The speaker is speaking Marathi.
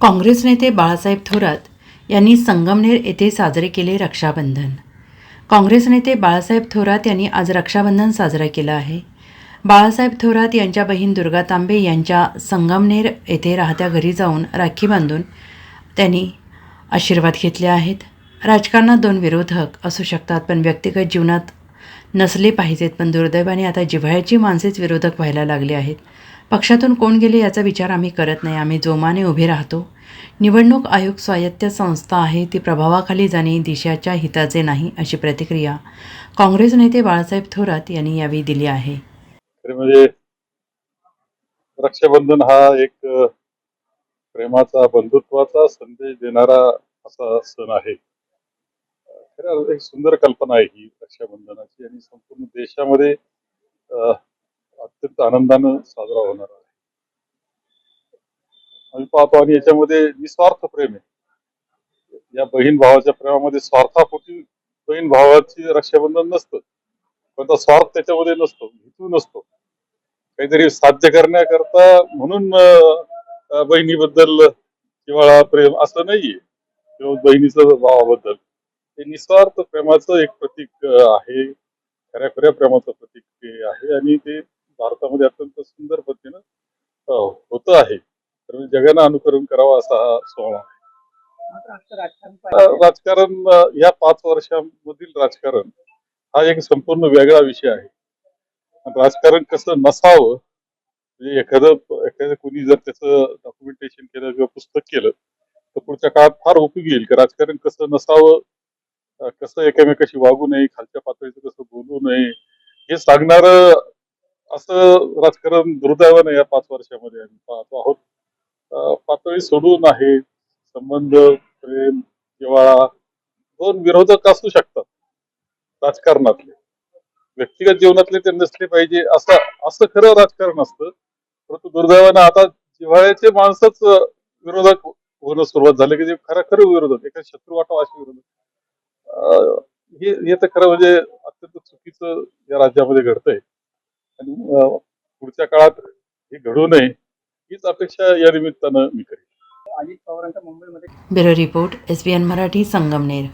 काँग्रेस नेते बाळासाहेब थोरात यांनी संगमनेर येथे साजरे केले रक्षाबंधन. काँग्रेस नेते बाळासाहेब थोरात यांनी आज रक्षाबंधन साजरा केलं आहे. बाळासाहेब थोरात यांच्या बहीण दुर्गा तांबे यांच्या संगमनेर येथे राहत्या घरी जाऊन राखी बांधून त्यांनी आशीर्वाद घेतले आहेत. राजकारणात दोन विरोधक असू शकतात पण व्यक्तिगत जीवनात नसले पाहिजेत पण दुर्दैवाने आता जिव्हाळ्याची माणसेच विरोधक व्हायला लागले आहेत. पक्षातून कोण गेले याचा विचार आम्ही करत नाही. आम्ही जोमाने उभे राहतो. निवडणूक आयोग स्वायत्त संस्था आहे. ती प्रभावाखाली जाणे देशाच्या हिताचे नाही अशी प्रतिक्रिया काँग्रेस नेते बाळासाहेब थोरात यांनी यावेळी दिली आहे. म्हणजे रक्षाबंधन हा एक प्रेमाचा बंधुत्वाचा संदेश देणारा असा सण आहे. खरं एक सुंदर कल्पना आहे ही रक्षाबंधनाची आणि संपूर्ण देशामध्ये अत्यंत आनंदानं साजरा होणार आहे. आम्ही पाहतो आणि याच्यामध्ये निस्वार्थ प्रेम आहे. या बहीण भावाच्या प्रेमामध्ये स्वार्थापोटी बहीण भावाची रक्षाबंधन नसतं. पण तो स्वार्थ त्याच्यामध्ये नसतो हेतू नसतो. काहीतरी साध्य करण्याकरता म्हणून बहिणीबद्दल किंवा प्रेम असं नाहीये. किंवा बहिणीचं भावाबद्दल. हे निस्वार्थ प्रेमाचं एक प्रतीक आहे. खऱ्या खऱ्या प्रेमाचं प्रतीक ते आहे. आणि ते भारतामध्ये अत्यंत सुंदर पद्धतीनं होत आहे. तर म्हणजे जगानं अनुकरण करावं असा हा सोहळा राजकारण या पाच वर्षांमधील राजकारण हा एक संपूर्ण वेगळा विषय आहे. राजकारण कसं नसावं म्हणजे एखादं एखादं कुणी जर त्याचं डॉक्युमेंटेशन केलं किंवा पुस्तक केलं तर पुढच्या काळात फार उपयोगी येईल. की राजकारण कसं नसावं कसं एकमेकाशी वागू नये खालच्या पातळीचं कसं बोलू नये हे सांगणार असं राजकारण दुर्दैवाने या पाच वर्षामध्ये आम्ही पाहतो आहोत. पातळी सोडून आहे. संबंध प्रेम जिव्हाळा दोन विरोधक असू शकतात. राजकारणातले. व्यक्तिगत जीवनातले ते नसले पाहिजे असं असं खरं राजकारण असतं. परंतु दुर्दैवानं आता जिव्हाळ्याचे माणसंच विरोधक होणं सुरुवात झाली की जे खरं खरं विरोधक एका शत्रू वाटव असे विरोधक. हे हे तर खरं म्हणजे अत्यंत चुकीचं या राज्यामध्ये घडतंय. आणि पुढच्या काळात हे घडू नये हीच अपेक्षा या निमित्तानं मी करेन. अजित पवारांचा मुंबईमध्ये bureau report S B N Marathi Sangamner.